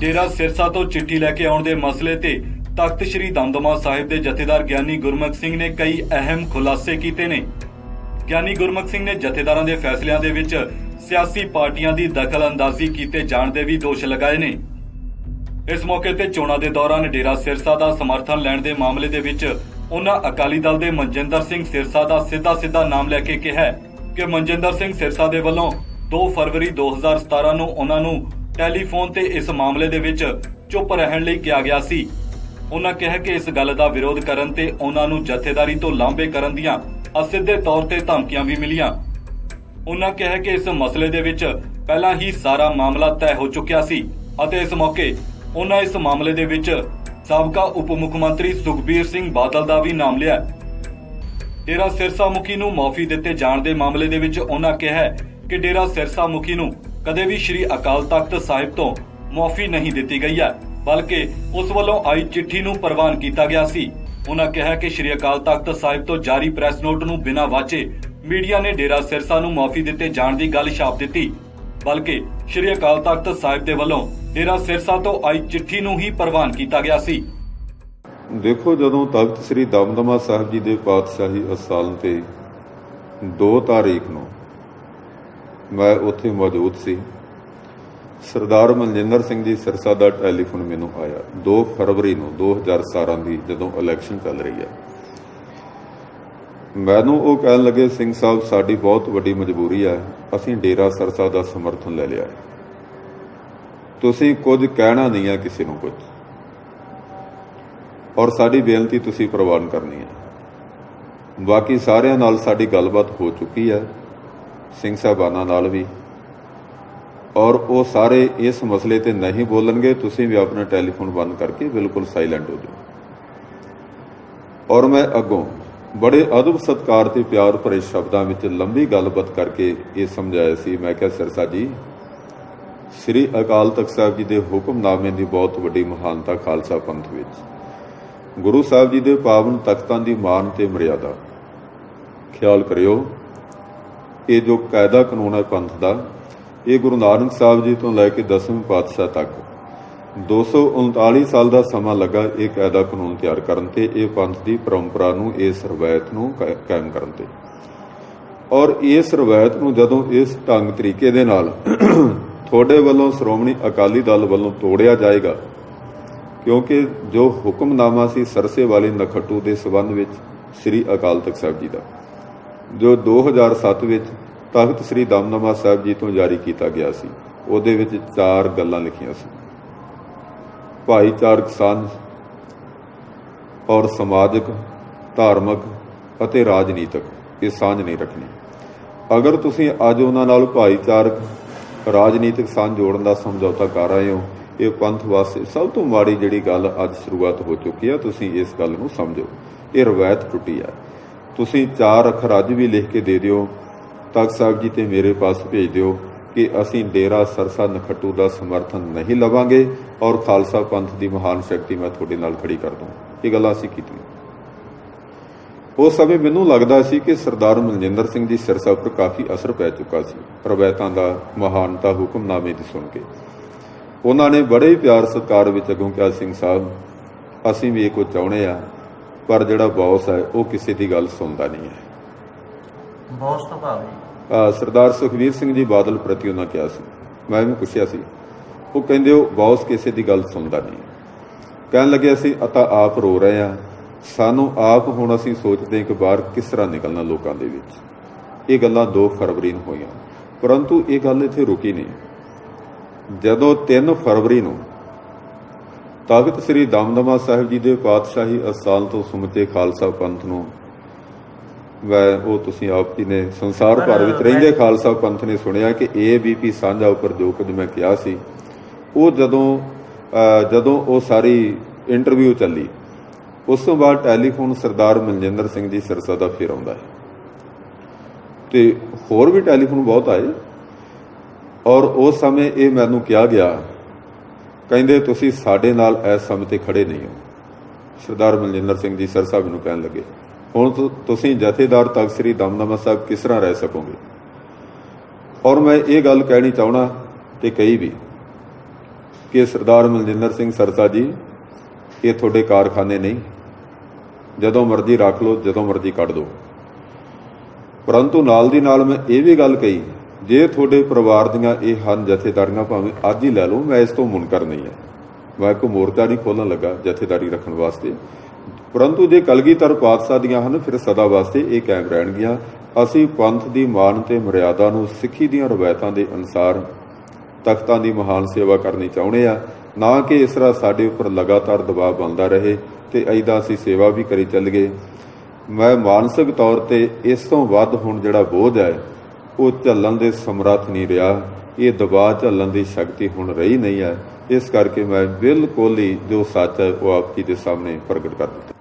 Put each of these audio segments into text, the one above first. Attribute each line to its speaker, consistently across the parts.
Speaker 1: ਡੇਰਾ ਸਿਰਸਾ ਤੋਂ ਚਿੱਠੀ ਲੈ ਕੇ ਆਉਣ ਦੇ ਮਸਲੇ ਤੇ ਤਖਤ ਸ੍ਰੀ ਦਮਦਮਾ ਸਾਹਿਬ ਦੇ ਜਥੇਦਾਰ ਗਿਆਨੀ ਗੁਰਮੁਖ ਸਿੰਘ ਨੇ ਕਈ ਅਹਿਮ ਖੁਲਾਸੇ ਕੀਤੇ ਨੇ। ਗਿਆਨੀ ਗੁਰਮੁਖ ਸਿੰਘ ਨੇ ਜਥੇਦਾਰਾਂ ਦੇ ਫੈਸਲਿਆਂ ਦੇ ਵਿੱਚ ਸਿਆਸੀ ਪਾਰਟੀਆਂ ਦੀ ਦਖਲਅੰਦਾਜ਼ੀ ਕੀਤੇ ਜਾਣ ਦੇ ਵੀ ਦੋਸ਼ ਲਗਾਏ ਨੇ। ਇਸ ਮੌਕੇ ਤੇ ਚੋਣਾਂ ਦੇ ਦੌਰਾਨ ਡੇਰਾ ਸਿਰਸਾ ਦਾ ਸਮਰਥਨ ਲੈਣ ਦੇ ਮਾਮਲੇ ਦੇ ਵਿੱਚ ਉਹਨਾਂ ਅਕਾਲੀ ਦਲ ਦੇ ਮਨਜਿੰਦਰ ਸਿੰਘ ਸਿਰਸਾ ਦਾ ਸਿੱਧਾ-ਸਿੱਧਾ ਨਾਮ ਲੈ ਕੇ ਕਿਹਾ ਕਿ ਮਨਜਿੰਦਰ ਸਿੰਘ ਸਿਰਸਾ ਦੇ ਵੱਲੋਂ 2 ਫਰਵਰੀ 2017 ਨੂੰ ਉਹਨਾਂ ਨੂੰ ਟੈਲੀਫੋਨ ਤੇ ਇਸ ਮਾਮਲੇ ਦੇ ਵਿੱਚ ਚੁੱਪ ਰਹਿਣ ਲਈ ਕਿਹਾ ਗਿਆ ਸੀ। ਉਹਨਾਂ ਕਿਹਾ ਕਿ ਇਸ ਗੱਲ ਦਾ ਵਿਰੋਧ ਕਰਨ ਤੇ ਉਹਨਾਂ ਨੂੰ ਜਥੇਦਾਰੀ ਤੋਂ ਲਾਂਭੇ ਕਰਨ ਦੀਆਂ ਅਸਿੱਧੇ ਤੌਰ ਤੇ ਧਮਕੀਆਂ ਵੀ ਮਿਲੀਆਂ। ਉਹਨਾਂ ਕਿਹਾ ਕਿ ਇਸ ਮਸਲੇ ਦੇ ਵਿੱਚ ਪਹਿਲਾਂ ਹੀ ਸਾਰਾ ਮਾਮਲਾ ਤੈਅ ਹੋ ਚੁੱਕਿਆ ਸੀ ਅਤੇ ਇਸ ਮੌਕੇ ਉਹਨਾਂ ਇਸ ਮਾਮਲੇ ਦੇ ਵਿੱਚ ਸਾਬਕਾ ਉਪ ਮੁੱਖ ਮੰਤਰੀ ਸੁਖਬੀਰ ਸਿੰਘ ਬਾਦਲ ਦਾ ਵੀ ਨਾਮ ਲਿਆ। ਡੇਰਾ ਸਿਰਸਾ ਮੁਖੀ ਨੂੰ ਮਾਫੀ ਦਿੱਤੇ ਜਾਣ ਦੇ ਮਾਮਲੇ ਦੇ ਵਿੱਚ ਉਹਨਾਂ ਕਿਹਾ ਕਿ ਡੇਰਾ ਸਿਰਸਾ ਮੁਖੀ ਨੂੰ ਕਦੇ ਵੀ ਸ੍ਰੀ ਅਕਾਲ ਤਖਤ ਸਾਹਿਬ ਤੋਂ ਮਾਫੀ ਨਹੀਂ ਦਿੱਤੀ ਗਈ ਹੈ, ਬਲਕਿ ਉਸ ਵੱਲੋਂ ਆਈ ਚਿੱਠੀ ਨੂੰ ਪ੍ਰਵਾਨ ਕੀਤਾ ਗਿਆ ਸੀ। ਉਹਨਾਂ ਕਿਹਾ ਕਿ ਸ੍ਰੀ ਅਕਾਲ ਤਖਤ ਸਾਹਿਬ ਤੋਂ ਜਾਰੀ ਪ੍ਰੈਸ ਨੋਟ ਨੂੰ ਬਿਨਾਂ ਵਾਚੇ ਮੀਡੀਆ ਨੇ ਡੇਰਾ ਸਿਰਸਾ ਨੂੰ ਮਾਫੀ ਦਿੱਤੇ ਜਾਣ ਦੀ ਗੱਲ ਛਾਪ ਦਿੱਤੀ। ਬਲਕਿ ਸ੍ਰੀ ਅਕਾਲ ਤਖਤ ਸਾਹਿਬ ਦੇ ਵੱਲੋਂ ਡੇਰਾ ਸਿਰਸਾ ਤੋਂ ਆਈ ਚਿੱਠੀ ਨੂੰ ਹੀ ਪ੍ਰਵਾਨ ਕੀਤਾ ਗਿਆ ਸੀ।
Speaker 2: ਦੇਖੋ, ਜਦੋਂ ਤਖਤ ਸ੍ਰੀ ਦਮਦਮਾ ਸਾਹਿਬ ਜੀ ਦੇ ਪਾਤਸ਼ਾਹੀ ਅਸਾਲ ਤੇ 2 ਤਾਰੀਖ ਨੂੰ ਮੈਂ ਉੱਥੇ ਮੌਜੂਦ ਸੀ। ਸਰਦਾਰ ਮਨਜਿੰਦਰ ਸਿੰਘ ਜੀ ਸਿਰਸਾ ਦਾ ਟੈਲੀਫੋਨ ਮੈਨੂੰ ਆਇਆ। 2 ਫਰਵਰੀ ਨੂੰ 2017 ਦੀ ਜਦੋਂ ਇਲੈਕਸ਼ਨ ਚੱਲ ਰਹੀ ਹੈ। ਮੈਨੂੰ ਉਹ ਕਹਿਣ ਲੱਗੇ, ਸਿੰਘ ਸਾਹਿਬ, ਸਾਡੀ ਬਹੁਤ ਵੱਡੀ ਮਜਬੂਰੀ ਹੈ। ਅਸੀਂ ਡੇਰਾ ਸਰਸਾ ਦਾ ਸਮਰਥਨ ਲੈ ਲਿਆ ਹੈ। ਤੁਸੀਂ ਕੁਝ ਕਹਿਣਾ ਨਹੀਂ ਹੈ ਕਿਸੇ ਨੂੰ ਕੁਝ। ਔਰ ਸਾਡੀ ਬੇਨਤੀ ਤੁਸੀਂ ਪ੍ਰਵਾਨ ਕਰਨੀ ਹੈ। ਬਾਕੀ ਸਾਰਿਆਂ ਨਾਲ ਸਾਡੀ ਗੱਲਬਾਤ ਹੋ ਚੁੱਕੀ ਹੈ। ਸਿੰਘ ਸਾਹਿਬਾਨਾਂ ਨਾਲ ਵੀ। ਔਰ ਉਹ ਸਾਰੇ ਇਸ ਮਸਲੇ ਤੇ ਨਹੀਂ ਬੋਲਣਗੇ, ਤੁਸੀਂ ਵੀ ਆਪਣਾ ਟੈਲੀਫੋਨ ਬੰਦ ਕਰਕੇ ਬਿਲਕੁਲ ਸਾਇਲੈਂਟ ਹੋ ਜਾਓ। ਔਰ ਮੈਂ ਅੱਗੋਂ ਬੜੇ ਅਦਬ ਸਤਕਾਰ ਤੇ ਪਿਆਰ ਭਰੇ ਸ਼ਬਦਾਂ ਵਿੱਚ ਲੰਬੀ ਗੱਲਬਾਤ ਕਰਕੇ ਇਹ ਸਮਝਾਇਆ ਸੀ। ਮੈਂ ਕਿਹਾ, ਸਿਰਸਾ ਜੀ, ਸ੍ਰੀ ਅਕਾਲ ਤਖਤ ਸਾਹਿਬ ਜੀ ਦੇ ਹੁਕਮਨਾਮੇ ਦੀ ਬਹੁਤ ਵੱਡੀ ਮਹਾਨਤਾ ਖਾਲਸਾ ਪੰਥ ਵਿੱਚ। ਗੁਰੂ ਸਾਹਿਬ ਜੀ ਦੇ ਪਾਵਨ ਤਖਤਾਂ ਦੀ ਮਾਨ ਤੇ ਮਰਿਆਦਾ। ਖਿਆਲ ਕਰਿਓ ਇਹ ਜੋ ਕਾਇਦਾ ਕਾਨੂੰਨ ਹੈ ਪੰਥ ਦਾ, ਇਹ ਗੁਰੂ ਨਾਨਕ ਸਾਹਿਬ ਜੀ ਤੋਂ ਲੈ ਕੇ 10ਵੇਂ ਪਾਤਸ਼ਾਹ ਤੱਕ। 239 ਸਾਲ ਦਾ ਸਮਾਂ ਲੱਗਾ ਇਹ ਕਾਇਦਾ ਕਾਨੂੰਨ ਤਿਆਰ ਕਰਨ ਤੇ, ਇਹ ਪੰਥ ਦੀ ਪਰੰਪਰਾ ਨੂੰ ਇਸ ਰਵਾਇਤ ਨੂੰ ਕਾਇਮ ਕਰਨ ਤੇ। ਔਰ ਇਸ ਰਵਾਇਤ ਨੂੰ ਜਦੋਂ ਇਸ ਢੰਗ ਤਰੀਕੇ ਦੇ ਨਾਲ ਤੁਹਾਡੇ ਵੱਲੋਂ ਸ਼੍ਰੋਮਣੀ ਅਕਾਲੀ ਦਲ ਵੱਲੋਂ ਤੋੜਿਆ ਜਾਏਗਾ, ਕਿਉਂਕਿ ਜੋ ਹੁਕਮਨਾਮਾ ਸੀ ਸਰਸੇ ਵਾਲੀ ਨਖਟੂ ਦੇ ਸਬੰਧ ਵਿੱਚ ਸ੍ਰੀ ਅਕਾਲ ਤਖਤ ਸਾਹਿਬ ਜੀ ਦਾ। ਜੋ 2007 ਵਿੱਚ ਤਖਤ ਸ੍ਰੀ ਦਮਦਮਾ ਸਾਹਿਬ ਜੀ ਤੋਂ ਜਾਰੀ ਕੀਤਾ ਗਿਆ ਸੀ, ਉਹਦੇ ਵਿੱਚ ਚਾਰ ਗੱਲਾਂ ਲਿਖੀਆਂ ਸੀ। ਭਾਈਚਾਰਕ ਸਾਂਝ ਔਰ ਸਮਾਜਿਕ, ਧਾਰਮਿਕ ਅਤੇ ਰਾਜਨੀਤਿਕ, ਇਹ ਸਾਂਝ ਨਹੀਂ ਰੱਖਣੀ। ਅਗਰ ਤੁਸੀਂ ਅੱਜ ਉਹਨਾਂ ਨਾਲ ਭਾਈਚਾਰਕ, ਰਾਜਨੀਤਿਕ ਸਾਂਝ ਜੋੜਨ ਦਾ ਸਮਝੌਤਾ ਕਰ ਰਹੇ ਹੋ, ਇਹ ਪੰਥ ਵਾਸਤੇ ਸਭ ਤੋਂ ਮਾੜੀ ਜਿਹੜੀ ਗੱਲ ਅੱਜ ਸ਼ੁਰੂਆਤ ਹੋ ਚੁੱਕੀ ਹੈ ਤੁਸੀਂ ਇਸ ਗੱਲ ਨੂੰ ਸਮਝੋ। ਇਹ ਰਵਾਇਤ ਟੁੱਟੀ ਹੈ ਤੁਸੀਂ ਚਾਰ ਅੱਖਰ ਅੱਜ ਵੀ ਲਿਖ ਕੇ ਦੇ ਦਿਓ, ਤਖਤ ਸਾਹਿਬ ਜੀ ਤੇ ਮੇਰੇ ਪਾਸ ਭੇਜ ਦਿਓ ਕਿ ਅਸੀਂ ਡੇਰਾ ਸਰਸਾ ਨਖੱਟੂ ਦਾ ਸਮਰਥਨ ਨਹੀਂ ਲਵਾਂਗੇ ਔਰ ਖਾਲਸਾ ਪੰਥ ਦੀ ਮਹਾਨ ਸ਼ਕਤੀ ਮੈਂ ਤੁਹਾਡੇ ਨਾਲ ਖੜੀ ਕਰ ਦੂੰ। ਇਹ ਗੱਲਾਂ ਅਸੀਂ ਕੀਤੀਆਂ ਉਸ ਸਮੇਂ ਮੈਨੂੰ ਲੱਗਦਾ ਸੀ ਕਿ ਸਰਦਾਰ ਮਨਜਿੰਦਰ ਸਿੰਘ ਜੀ ਸਿਰਸਾ ਉੱਪਰ ਕਾਫੀ ਅਸਰ ਪੈ ਚੁੱਕਾ ਸੀ। ਰਵਾਇਤਾਂ ਦਾ ਮਹਾਨਤਾ ਹੁਕਮਨਾਮੇ ਦੀ ਸੁਣ ਕੇ। ਉਹਨਾਂ ਨੇ ਬੜੇ ਪਿਆਰ ਸਤਿਕਾਰ ਵਿੱਚ ਅਗੋਂ ਕਿਹਾ, ਸਿੰਘ ਸਾਹਿਬ, ਅਸੀਂ ਵੀ ਇਹ ਕੁਝ ਚਾਹੁੰਦੇ ਆ ਪਰ ਜਿਹੜਾ ਬੌਸ ਹੈ ਉਹ ਕਿਸੇ ਦੀ ਗੱਲ ਸੁਣਦਾ ਨਹੀਂ ਹੈ।
Speaker 3: ਬੌਸ ਤੋਂ ਭਾਵ।
Speaker 2: ਸਰਦਾਰ ਸੁਖਵੀਰ ਸਿੰਘ ਜੀ ਬਾਦਲ ਪ੍ਰਤੀ ਉਹਨਾਂ ਕਿਹਾ ਸੀ। ਮੈਂ ਵੀ ਪੁੱਛਿਆ ਸੀ। ਉਹ ਕਹਿੰਦੇ ਉਹ ਬੌਸ ਕਿਸੇ ਦੀ ਗੱਲ ਸੁਣਦਾ ਨਹੀਂ। ਕਹਿਣ ਲੱਗੇ ਅਸੀਂ ਅਤਾ ਆਪ ਰੋ ਰਹੇ ਆ ਸਾਨੂੰ ਆਪ ਹੁਣ ਅਸੀਂ ਸੋਚਦੇ ਕਿ ਬਾਹਰ ਕਿਸ ਤਰ੍ਹਾਂ ਨਿਕਲਣਾ ਲੋਕਾਂ ਦੇ ਵਿੱਚ। ਇਹ ਗੱਲਾਂ 2 ਫਰਵਰੀ ਨੂੰ ਹੋਈਆਂ। ਪਰੰਤੂ ਇਹ ਗੱਲ ਇੱਥੇ ਰੁਕੀ ਨਹੀਂ। ਜਦੋਂ 3 ਫਰਵਰੀ ਨੂੰ ਤਖਤ ਸ੍ਰੀ ਦਮਦਮਾ ਸਾਹਿਬ ਜੀ ਦੇ ਪਾਤਸ਼ਾਹੀ ਅਸਥਾਨ ਤੋਂ ਸੁਮਤੇ ਖਾਲਸਾ ਪੰਥ ਨੂੰ। ਵੈ ਉਹ ਤੁਸੀਂ ਆਪ ਜੀ ਨੇ ਸੰਸਾਰ ਭਰ ਵਿੱਚ ਰਹਿੰਦੇ ਖਾਲਸਾ ਪੰਥ ਨੇ ਸੁਣਿਆ ਕਿ ਏਬੀਪੀ ਸਾਂਝਾ ਉੱਪਰ ਜੋ ਕੁਝ ਮੈਂ ਕਿਹਾ ਸੀ ਉਹ ਜਦੋਂ ਜਦੋਂ ਉਹ ਸਾਰੀ ਇੰਟਰਵਿਊ ਚੱਲੀ ਉਸ ਤੋਂ ਬਾਅਦ ਟੈਲੀਫੋਨ ਸਰਦਾਰ ਮਨਜਿੰਦਰ ਸਿੰਘ ਜੀ ਸਿਰਸਾ ਦਾ ਫਿਰ ਆਉਂਦਾ ਹੈ। ਤੇ ਹੋਰ ਵੀ ਟੈਲੀਫੋਨ ਬਹੁਤ ਆਏ ਔਰ ਉਸ ਸਮੇਂ ਇਹ ਮੈਨੂੰ ਕਿਹਾ ਗਿਆ ਕਹਿੰਦੇ ਤੁਸੀਂ ਸਾਡੇ ਨਾਲ ਇਸ ਸਮੇਂ ਤੇ ਖੜੇ ਨਹੀਂ ਹੋ। ਸਰਦਾਰ ਮਨਜਿੰਦਰ ਸਿੰਘ ਜੀ ਸਿਰਸਾ ਮੈਨੂੰ ਕਹਿਣ ਲੱਗੇ, ਹੁਣ ਤੁ- ਤੁਸੀਂ ਜਥੇਦਾਰ ਤਖਤ ਸ੍ਰੀ ਦਮਦਮਾ ਸਾਹਿਬ ਕਿਸ ਤਰ੍ਹਾਂ ਰਹਿ ਸਕੋਗੇ? ਔਰ ਮੈਂ ਇਹ ਗੱਲ ਕਹਿਣੀ ਚਾਹਣਾ ਤੇ ਕਹੀ ਵੀ ਕਿ ਸਰਦਾਰ ਮਨਜਿੰਦਰ ਸਿੰਘ ਸਰਸਾ ਜੀ, ਇਹ ਤੁਹਾਡੇ ਕਾਰਖਾਨੇ ਨਹੀਂ। ਜਦੋਂ ਮਰਜ਼ੀ ਰੱਖ ਲਓ, ਜਦੋਂ ਮਰਜ਼ੀ ਕੱਢ ਦਿਓ। ਪਰੰਤੂ ਨਾਲ ਦੀ ਨਾਲ ਮੈਂ ਇਹ ਵੀ ਗੱਲ ਕਹੀ ਜੇ ਤੁਹਾਡੇ ਪਰਿਵਾਰ ਦੀਆਂ ਇਹ ਹਨ ਜਥੇਦਾਰੀਆਂ, ਭਾਵੇਂ ਅੱਜ ਹੀ ਲੈ ਲਓ, ਮੈਂ ਇਸ ਤੋਂ ਮੁਨਕਰ ਨਹੀਂ ਹੈ। ਮੈਂ ਇੱਕ ਮੋਰਚਾ ਨਹੀਂ ਖੋਲਣ ਲੱਗਾ ਜਥੇਦਾਰੀ ਰੱਖਣ ਵਾਸਤੇ। ਪਰੰਤੂ ਜੇ ਕਲਗੀਧਰ ਪਾਤਸ਼ਾਹ ਦੀਆਂ ਹਨ, ਫਿਰ ਸਦਾ ਵਾਸਤੇ ਇਹ ਕਾਇਮ ਰਹਿਣਗੀਆਂ। ਅਸੀਂ ਪੰਥ ਦੀ ਮਾਨ ਤੇ ਮਰਿਆਦਾ ਨੂੰ ਸਿੱਖੀ ਦੀਆਂ ਰਵਾਇਤਾਂ ਦੇ ਅਨੁਸਾਰ ਤਖਤਾਂ ਦੀ ਮਹਾਨ ਸੇਵਾ ਕਰਨੀ ਚਾਹੁੰਦੇ ਆ ਨਾ ਕਿ ਇਸ ਤਰ੍ਹਾਂ ਸਾਡੇ ਉੱਪਰ ਲਗਾਤਾਰ ਦਬਾਅ ਬਣਦਾ ਰਹੇ ਤੇ ਐਦਾਂ ਅਸੀਂ ਸੇਵਾ ਵੀ ਕਰੀ ਚੱਲ ਗਏ ਮੈਂ ਮਾਨਸਿਕ ਤੌਰ ਤੇ ਇਸ ਤੋਂ ਵੱਧ ਹੁਣ ਜਿਹੜਾ ਬੋਝ ਹੈ ਉਹ ਝੱਲਣ ਦੇ ਸਮਰੱਥ ਨਹੀਂ ਰਿਹਾ। ਇਹ ਦਬਾਅ ਝੱਲਣ ਦੀ ਸ਼ਕਤੀ ਹੁਣ ਰਹੀ ਨਹੀਂ ਹੈ। ਇਸ ਕਰਕੇ ਮੈਂ ਬਿਲਕੁਲ ਹੀ ਜੋ ਸੱਚ ਹੈ, ਉਹ ਆਪ ਜੀ ਦੇ ਸਾਹਮਣੇ ਪ੍ਰਗਟ ਕਰ ਦਿੱਤਾ।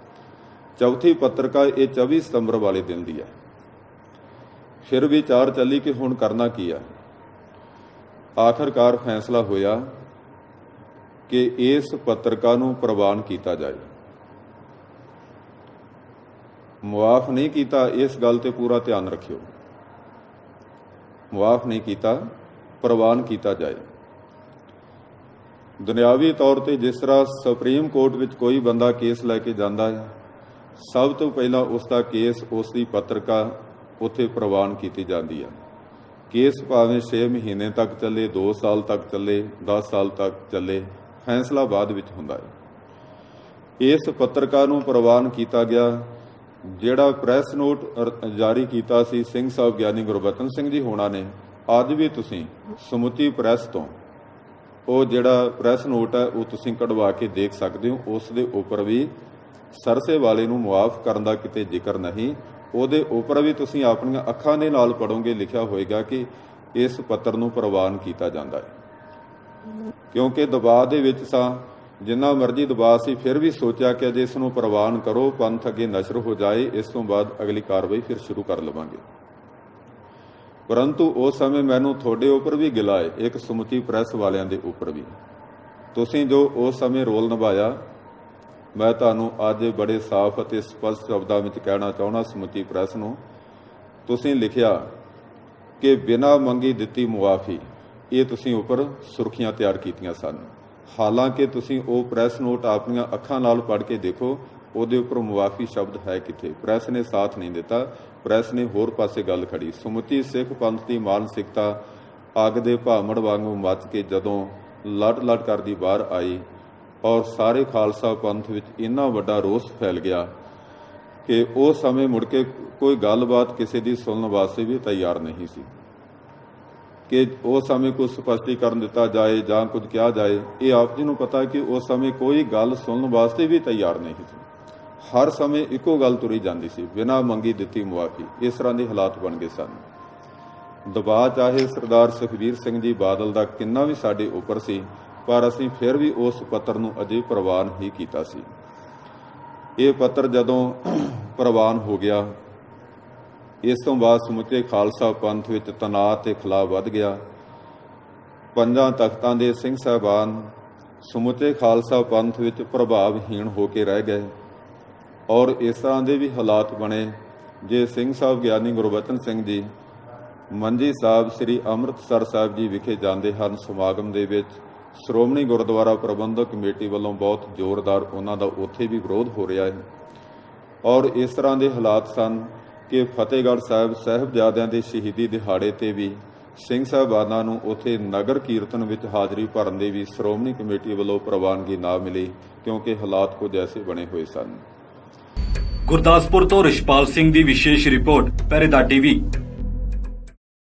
Speaker 2: ਚੌਥੀ ਪੱਤਰਕਾ ਇਹ 24 ਸਤੰਬਰ ਵਾਲੇ ਦਿਨ ਦੀ ਹੈ। ਫਿਰ ਵੀ ਚਾਰ ਚੱਲੀ ਕਿ ਹੁਣ ਕਰਨਾ ਕੀ ਹੈ? ਆਖਰਕਾਰ ਫੈਸਲਾ ਹੋਇਆ ਕਿ ਇਸ ਪੱਤਰਕਾ ਨੂੰ ਪ੍ਰਵਾਨ ਕੀਤਾ ਜਾਏ। ਮੁਆਫ ਨਹੀਂ ਕੀਤਾ, ਇਸ ਗੱਲ ਤੇ ਪੂਰਾ ਧਿਆਨ ਰੱਖਿਓ। ਮੁਆਫ ਨਹੀਂ ਕੀਤਾ, ਪ੍ਰਵਾਨ ਕੀਤਾ ਜਾਏ। ਦੁਨਿਆਵੀ ਤੌਰ ਤੇ ਜਿਸ ਤਰ੍ਹਾਂ ਸੁਪਰੀਮ ਕੋਰਟ ਵਿੱਚ ਕੋਈ ਬੰਦਾ ਕੇਸ ਲੈ ਕੇ ਜਾਂਦਾ ਹੈ, ਸਭ ਤੋਂ ਪਹਿਲਾਂ ਉਸ ਦਾ ਕੇਸ ਉਸ ਦੀ ਪੱਤਰਕਾ ਉੱਥੇ ਪ੍ਰਵਾਨ ਕੀਤੀ ਜਾਂਦੀ ਹੈ। ਕੇਸ ਭਾਵੇਂ 6 ਮਹੀਨੇ ਤੱਕ ਚੱਲੇ 2 ਸਾਲ ਤੱਕ ਚੱਲੇ 10 ਸਾਲ ਤੱਕ ਚੱਲੇ, ਫੈਸਲਾ ਬਾਅਦ ਵਿੱਚ ਹੁੰਦਾ ਹੈ। ਇਸ ਪੱਤਰਕਾ ਨੂੰ ਪ੍ਰਵਾਨ ਕੀਤਾ ਗਿਆ ਜਿਹੜਾ ਪ੍ਰੈਸ ਨੋਟ ਜਾਰੀ ਕੀਤਾ ਸੀ ਸਿੰਘ ਸਾਹਿਬ ਗਿਆਨੀ ਗੁਰਬਚਨ ਸਿੰਘ ਜੀ ਹੋਣਾ ਨੇ, ਅੱਜ ਵੀ ਤੁਸੀਂ ਸਮੁੱਚੀ ਪ੍ਰੈਸ ਤੋਂ ਉਹ ਜਿਹੜਾ ਪ੍ਰੈਸ ਨੋਟ ਹੈ, ਉਹ ਤੁਸੀਂ ਕਢਵਾ ਕੇ ਦੇਖ ਸਕਦੇ ਹੋ। ਉਸ ਦੇ ਉੱਪਰ ਵੀ ਸਰਸੇ ਵਾਲੇ ਨੂੰ ਮੁਆਫ ਕਰਨ ਦਾ ਕਿਤੇ ਜ਼ਿਕਰ ਨਹੀਂ। ਉਹਦੇ ਉੱਪਰ ਵੀ ਤੁਸੀਂ ਆਪਣੀਆਂ ਅੱਖਾਂ ਦੇ ਨਾਲ ਪੜੋਗੇ ਲਿਖਿਆ ਹੋਏਗਾ ਕਿ ਇਸ ਪੱਤਰ ਨੂੰ ਪ੍ਰਵਾਨ ਕੀਤਾ ਜਾਂਦਾ ਹੈ। ਕਿਉਂਕਿ ਦਬਾਅ ਦੇ ਵਿੱਚ ਸਾਂ ਜਿੰਨਾ ਮਰਜ਼ੀ ਦਬਾਅ ਸੀ, ਫਿਰ ਵੀ ਸੋਚਿਆ ਕਿ ਅਜੇ ਇਸ ਨੂੰ ਪ੍ਰਵਾਨ ਕਰੋ, ਪੰਥ ਅੱਗੇ ਨਸ਼ਰ ਹੋ ਜਾਏ, ਇਸ ਤੋਂ ਬਾਅਦ ਅਗਲੀ ਕਾਰਵਾਈ ਫਿਰ ਸ਼ੁਰੂ ਕਰ ਲਵਾਂਗੇ। ਪਰੰਤੂ ਉਸ ਸਮੇਂ ਮੈਨੂੰ ਤੁਹਾਡੇ ਉੱਪਰ ਵੀ ਗਿਲਾਏ ਇੱਕ ਸਮੁੱਚੀ ਪ੍ਰੈਸ ਵਾਲਿਆਂ ਦੇ ਉੱਪਰ ਵੀ। ਤੁਸੀਂ ਜੋ ਉਸ ਸਮੇਂ ਰੋਲ ਨਿਭਾਇਆ, ਮੈਂ ਤੁਹਾਨੂੰ ਅੱਜ ਬੜੇ ਸਾਫ਼ ਅਤੇ ਸਪਸ਼ਟ ਸ਼ਬਦਾਂ ਵਿੱਚ ਕਹਿਣਾ ਚਾਹੁੰਦਾ, ਸਮੁੱਚੀ ਪ੍ਰੈਸ ਨੂੰ। ਤੁਸੀਂ ਲਿਖਿਆ ਕਿ ਬਿਨਾਂ ਮੰਗੀ ਦਿੱਤੀ ਮੁਆਫੀ, ਇਹ ਤੁਸੀਂ ਉੱਪਰ ਸੁਰਖੀਆਂ ਤਿਆਰ ਕੀਤੀਆਂ ਸਨ। ਹਾਲਾਂਕਿ ਤੁਸੀਂ ਉਹ ਪ੍ਰੈਸ ਨੋਟ ਆਪਣੀਆਂ ਅੱਖਾਂ ਨਾਲ ਪੜ੍ਹ ਕੇ ਦੇਖੋ, ਉਹਦੇ ਉੱਪਰ ਮੁਆਫੀ ਸ਼ਬਦ ਹੈ ਕਿੱਥੇ? ਪ੍ਰੈਸ ਨੇ ਸਾਥ ਨਹੀਂ ਦਿੱਤਾ, ਪ੍ਰੈਸ ਨੇ ਹੋਰ ਪਾਸੇ ਗੱਲ ਖੜੀ ਸਮੁੱਚੀ ਸਿੱਖ ਪੰਥ ਦੀ ਮਾਨਸਿਕਤਾ, ਅੱਗ ਦੇ ਭਾਮੜ ਵਾਂਗੂ ਮੱਚ ਕੇ ਜਦੋਂ ਲੜ ਲੜ ਕਰਦੀ ਬਾਹਰ ਆਈ ਔਰ ਸਾਰੇ ਖਾਲਸਾ ਪੰਥ ਵਿੱਚ ਇੰਨਾ ਵੱਡਾ ਰੋਸ ਫੈਲ ਗਿਆ ਕਿ ਉਹ ਸਮੇਂ ਮੁੜ ਕੇ ਕੋਈ ਗੱਲਬਾਤ ਕਿਸੇ ਦੀ ਸੁਣਨ ਵਾਸਤੇ ਵੀ ਤਿਆਰ ਨਹੀਂ ਸੀ। ਕਿ ਉਸ ਸਮੇਂ ਕੋਈ ਸਪਸ਼ਟੀਕਰਨ ਦਿੱਤਾ ਜਾਏ ਜਾਂ ਕੁਝ ਕਿਹਾ ਜਾਏ, ਇਹ ਆਪ ਜੀ ਨੂੰ ਪਤਾ ਕਿ ਉਸ ਸਮੇਂ ਕੋਈ ਗੱਲ ਸੁਣਨ ਵਾਸਤੇ ਵੀ ਤਿਆਰ ਨਹੀਂ ਸੀ। ਹਰ ਸਮੇਂ ਇੱਕੋ ਗੱਲ ਤੁਰੀ ਜਾਂਦੀ ਸੀ, ਬਿਨਾਂ ਮੰਗੀ ਦਿੱਤੀ ਮੁਆਫੀ। ਇਸ ਤਰ੍ਹਾਂ ਦੇ ਹਾਲਾਤ ਬਣ ਗਏ ਸਨ। ਦਬਾਅ ਚਾਹੇ ਸਰਦਾਰ ਸੁਖਬੀਰ ਸਿੰਘ ਜੀ ਬਾਦਲ ਦਾ ਕਿੰਨਾ ਵੀ ਸਾਡੇ ਉੱਪਰ ਸੀ, ਪਰ ਅਸੀਂ ਫਿਰ ਵੀ ਉਸ ਪੱਤਰ ਨੂੰ ਅਜੇ ਪ੍ਰਵਾਨ ਹੀ ਕੀਤਾ ਸੀ। ਇਹ ਪੱਤਰ ਜਦੋਂ ਪ੍ਰਵਾਨ ਹੋ ਗਿਆ ਇਸ ਤੋਂ ਬਾਅਦ ਸਮੁੱਚੇ ਖਾਲਸਾ ਪੰਥ ਵਿੱਚ ਤਣਾਅ ਤੇ ਖਲਾਅ ਵੱਧ ਗਿਆ। ਪੰਜਾਂ ਤਖਤਾਂ ਦੇ ਸਿੰਘ ਸਾਹਿਬਾਨ ਸਮੁੱਚੇ ਖਾਲਸਾ ਪੰਥ ਵਿੱਚ ਪ੍ਰਭਾਵਹੀਣ ਹੋ ਕੇ ਰਹਿ ਗਏ ਔਰ ਇਸ ਤਰ੍ਹਾਂ ਦੇ ਵੀ ਹਾਲਾਤ ਬਣੇ ਜੇ ਸਿੰਘ ਸਾਹਿਬ ਗਿਆਨੀ ਗੁਰਬਚਨ ਸਿੰਘ ਜੀ ਮੰਜੀ ਸਾਹਿਬ ਸ੍ਰੀ ਅੰਮ੍ਰਿਤਸਰ ਸਾਹਿਬ ਜੀ ਵਿਖੇ ਜਾਂਦੇ ਹਨ। ਸਮਾਗਮ ਦੇ ਵਿੱਚ ਸ਼੍ਰੋਮਣੀ ਗੁਰਦੁਆਰਾ ਪ੍ਰਬੰਧਕ ਕਮੇਟੀ ਵੱਲੋਂ ਬਹੁਤ ਜ਼ੋਰਦਾਰ ਉਹਨਾਂ ਦਾ ਉੱਥੇ ਵੀ ਵਿਰੋਧ ਹੋ ਰਿਹਾ ਹੈ ਔਰ ਇਸ ਤਰ੍ਹਾਂ ਦੇ ਹਾਲਾਤ ਸਨ ਕਿ ਫਤਿਹਗੜ੍ਹ ਸਾਹਿਬ ਸਾਹਿਬਜ਼ਾਦਿਆਂ ਦੇ ਸ਼ਹੀਦੀ ਦਿਹਾੜੇ ਤੇ ਵੀ ਸਿੰਘ ਸਾਹਿਬਾਨਾਂ ਨੂੰ ਉੱਥੇ ਨਗਰ ਕੀਰਤਨ ਵਿੱਚ ਹਾਜ਼ਰੀ ਭਰਨ ਦੀ ਵੀ ਸ਼੍ਰੋਮਣੀ ਕਮੇਟੀ ਵੱਲੋਂ ਪ੍ਰਵਾਨਗੀ ਨਾ ਮਿਲੀ, ਕਿਉਂਕਿ ਹਾਲਾਤ ਕੁਝ ਐਸੇ ਬਣੇ ਹੋਏ ਸਨ।
Speaker 1: ਗੁਰਦਾਸਪੁਰ ਤੋਂ ਰਿਸ਼ਪਾਲ ਸਿੰਘ ਦੀ ਵਿਸ਼ੇਸ਼ ਰਿਪੋਰਟ ਪਹਿਰੇਦਾਰ ਟੀਵੀ।